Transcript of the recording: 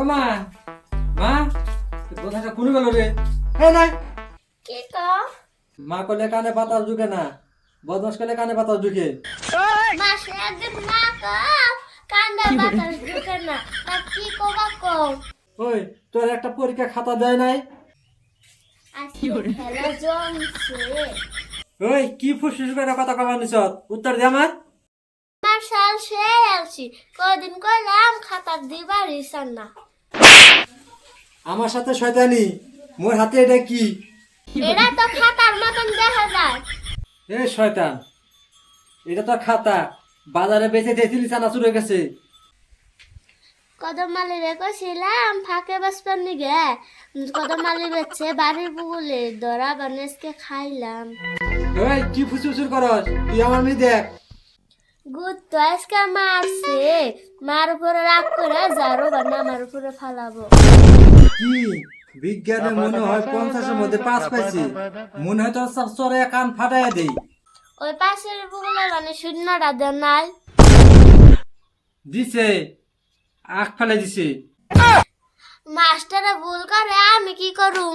ও মা মা বোধাটা কোন গেল রে? হে নাই। কি কো? মা কলে কানে পাতা ঢুকে না বদমাস কলে কানে পাতা ঢুকে মাসে একদিন না কো না। তা কবা ওই তোর একটা পরীক্ষা খাতা দেয় নাই? ওই কি ফুসফুস করে কথা কবার নিছ? উত্তর দে আমার। মার্শাল সে আলছি কদিন কইলাম খাতার দিবার ইসান না। আমার সাথে শয়তানি মোর হাতে এটা কি? এটা তো খাতার মতন দেখা যায়। এ শয়তান এটা তো খাতা বাজারে বেচে দিয়েছিলি চানা হয়ে গেছে। কদমালি রেখেছিলাম ফাঁকে বাসপার নিগে। কদমালি বেচছে বাড়ির বুগুলে দরা বানেসকে খাইলাম। ওই কি ফুসফুসুর করস? তুই আমার মেয়ে দেখ। গুড তো আজকে মারছে মার উপরে রাগ করে যারো বানা আমার উপরে ফালাবো। কি? বিজ্ঞানে মনে হয় পঞ্চাশের মধ্যে পাঁচ পাইছি। মনে হয় চরে কান ফাটাইয়া দেই। ওই পাশের বুগুলে মানে শূন্যটা দেন নাই। দিছে। আখ ফেলে দিছে। মাস্টারে ভুল করে আমি কি করু